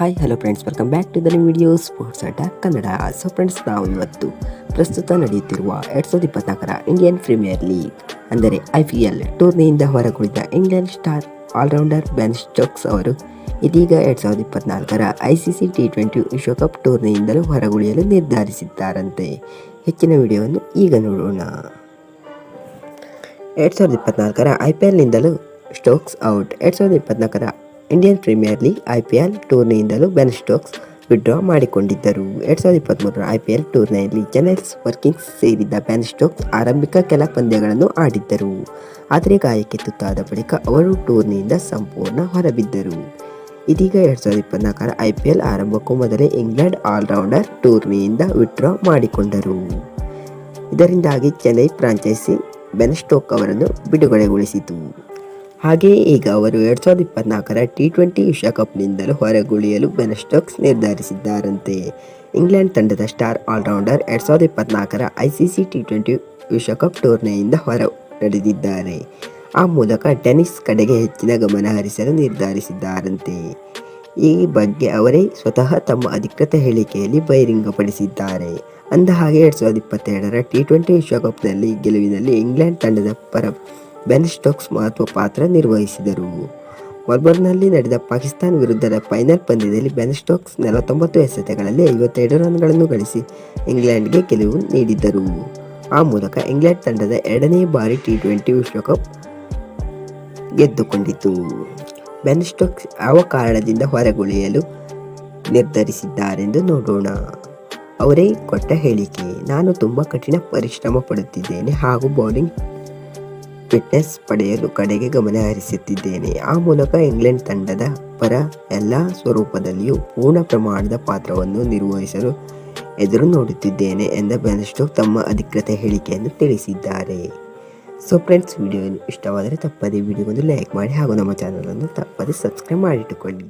Hi hello friends welcome back to the video sports ಅಡ್ಡ Kannada so friends ನಾವು ಇವತ್ತು ಪ್ರಸ್ತುತ ನಡೆಯುತ್ತಿರುವ ಎರಡು ಸಾವಿರದ ಇಪ್ಪತ್ನಾಲ್ಕರ ಇಂಡಿಯನ್ ಪ್ರೀಮಿಯರ್ ಲೀಗ್ ಅಂದರೆ ಐ ಪಿ ಎಲ್ ಟೂರ್ನಿಯಿಂದ ಹೊರಗುಳಿದ England star allrounder Ben Stokes ಅವರು ಇದೀಗ ಎರಡು ಸಾವಿರದ ಇಪ್ಪತ್ನಾಲ್ಕರ I C C T twenty ವಿಶ್ವಕಪ್ ಟೂರ್ನಿಯಿಂದಲೂ ಹೊರಗುಳಿಯಲು ನಿರ್ಧರಿಸಿದ್ದಾರಂತೆ. ಹೆಚ್ಚಿನ ವಿಡಿಯೋವನ್ನು ಈಗ ನೋಡೋಣ. ಎರಡು ಸಾವಿರದ ಇಪ್ಪತ್ನಾಲ್ಕರ ಐ ಪಿ ಎಲ್ನಿಂದಲೂ ಸ್ಟೋಕ್ಸ್ ಔಟ್ ಎರಡು ಸಾವಿರದ ಇಪ್ಪತ್ನಾಲ್ಕರ Indian premier league I P L ಟೂರ್ನಿಯಿಂದಲೂ Ben Stokes withdraw ಮಾಡಿಕೊಂಡಿದ್ದರು. ಎರಡು ಸಾವಿರದ ಇಪ್ಪತ್ತ್ಮೂರರ ಐ ಪಿ ಎಲ್ ಟೂರ್ನಿಯಲ್ಲಿ ಚೆನ್ನೈ ಸೂಪರ್ ಕಿಂಗ್ಸ್ ಸೇರಿದ್ದ ಬೆನ್ ಸ್ಟೋಕ್ಸ್ ಆರಂಭಿಕ ಕೆಲ ಪಂದ್ಯಗಳನ್ನು ಆಡಿದ್ದರು. ಆದರೆ ಗಾಯಕ್ಕೆ ತುತ್ತಾದ ಬಳಿಕ ಅವರು ಟೂರ್ನಿಯಿಂದ ಸಂಪೂರ್ಣ ಹೊರಬಿದ್ದರು. ಇದೀಗ ಎರಡು ಸಾವಿರದ ಇಪ್ಪತ್ನಾಲ್ಕರ ಐ ಪಿ ಎಲ್ ಆರಂಭಕ್ಕೂ ಮೊದಲೇ ಇಂಗ್ಲೆಂಡ್ ಆಲ್ರೌಂಡರ್ ಟೂರ್ನಿಯಿಂದ ವಿಡ್ರಾ ಮಾಡಿಕೊಂಡರು. ಇದರಿಂದಾಗಿ ಚೆನ್ನೈ ಫ್ರಾಂಚೈಸಿ ಬೆನ್ ಸ್ಟೋಕ್ ಅವರನ್ನು ಬಿಡುಗಡೆಗೊಳಿಸಿತು. ಹಾಗೆಯೇ ಈಗ ಅವರು ಎರಡು ಸಾವಿರದ ಇಪ್ಪತ್ನಾಲ್ಕರ ಟಿ ಟ್ವೆಂಟಿ ವಿಶ್ವಕಪ್ನಿಂದಲೂ ಹೊರಗುಳಿಯಲು ಬೆನ್ ಸ್ಟೋಕ್ಸ್ ನಿರ್ಧರಿಸಿದ್ದಾರಂತೆ. ಇಂಗ್ಲೆಂಡ್ ತಂಡದ ಸ್ಟಾರ್ ಆಲ್ರೌಂಡರ್ ಎರಡು ಸಾವಿರದ ಇಪ್ಪತ್ನಾಲ್ಕರ I C C T twenty ವಿಶ್ವಕಪ್ ಟೂರ್ನಿಯಿಂದ ಹೊರ ನಡೆದಿದ್ದಾರೆ. ಆ ಮೂಲಕ ಟೆನಿಸ್ ಕಡೆಗೆ ಹೆಚ್ಚಿನ ಗಮನ ಹರಿಸಲು ನಿರ್ಧರಿಸಿದ್ದಾರಂತೆ. ಈ ಬಗ್ಗೆ ಅವರೇ ಸ್ವತಃ ತಮ್ಮ ಅಧಿಕೃತ ಹೇಳಿಕೆಯಲ್ಲಿ ಬಹಿರಂಗಪಡಿಸಿದ್ದಾರೆ. ಅಂದ ಹಾಗೆ ಎರಡು ಸಾವಿರದ ಇಪ್ಪತ್ತೆರಡರ ಟಿ ಟ್ವೆಂಟಿ ವಿಶ್ವಕಪ್ನಲ್ಲಿ ಗೆಲುವಿನಲ್ಲಿ ಇಂಗ್ಲೆಂಡ್ ತಂಡದ ಪರ ಬೆನ್ ಸ್ಟೋಕ್ಸ್ ಮಹತ್ವ ಪಾತ್ರ ನಿರ್ವಹಿಸಿದರು. ಮಲ್ಬರ್ನ್ನಲ್ಲಿ ನಡೆದ ಪಾಕಿಸ್ತಾನ ವಿರುದ್ಧದ ಫೈನಲ್ ಪಂದ್ಯದಲ್ಲಿ ಬೆನ್ ಸ್ಟೋಕ್ಸ್ ನಲವತ್ತೊಂಬತ್ತು ಎಸೆತಗಳಲ್ಲಿ ಐವತ್ತೆರಡು ರನ್ಗಳನ್ನು ಗಳಿಸಿ ಇಂಗ್ಲೆಂಡ್ಗೆ ಗೆಲುವು ನೀಡಿದ್ದರು. ಆ ಮೂಲಕ ಇಂಗ್ಲೆಂಡ್ ತಂಡದ ಎರಡನೇ ಬಾರಿ ಟಿ ಟ್ವೆಂಟಿ ವಿಶ್ವಕಪ್ ಗೆದ್ದುಕೊಂಡಿತು. ಬೆನ್ ಸ್ಟೋಕ್ಸ್ ಯಾವ ಕಾರಣದಿಂದ ಹೊರಗುಳಿಯಲು ನಿರ್ಧರಿಸಿದ್ದಾರೆಂದು ನೋಡೋಣ. ಅವರೇ ಕೊಟ್ಟ ಹೇಳಿಕೆ, ನಾನು ತುಂಬ ಕಠಿಣ ಪರಿಶ್ರಮ ಪಡುತ್ತಿದ್ದೇನೆ ಹಾಗೂ ಬೌಲಿಂಗ್ ಫಿಟ್ನೆಸ್ ಪಡೆಯಲು ಕಡೆಗೆ ಗಮನ ಹರಿಸುತ್ತಿದ್ದೇನೆ. ಆ ಮೂಲಕ ಇಂಗ್ಲೆಂಡ್ ತಂಡದ ಪರ ಎಲ್ಲ ಸ್ವರೂಪದಲ್ಲಿಯೂ ಪೂರ್ಣ ಪ್ರಮಾಣದ ಪಾತ್ರವನ್ನು ನಿರ್ವಹಿಸಲು ಎದುರು ನೋಡುತ್ತಿದ್ದೇನೆ ಎಂದ ಬೆನ್ಸ್ಟೋ ತಮ್ಮ ಅಧಿಕೃತ ಹೇಳಿಕೆಯನ್ನು ತಿಳಿಸಿದ್ದಾರೆ. ಸೊ ಫ್ರೆಂಡ್ಸ್ ವಿಡಿಯೋ ಇಷ್ಟವಾದರೆ ತಪ್ಪದೇ ವಿಡಿಯೋಗೊಂದು ಲೈಕ್ ಮಾಡಿ ಹಾಗೂ ನಮ್ಮ ಚಾನಲನ್ನು ತಪ್ಪದೇ ಸಬ್ಸ್ಕ್ರೈಬ್ ಮಾಡಿಟ್ಟುಕೊಳ್ಳಿ.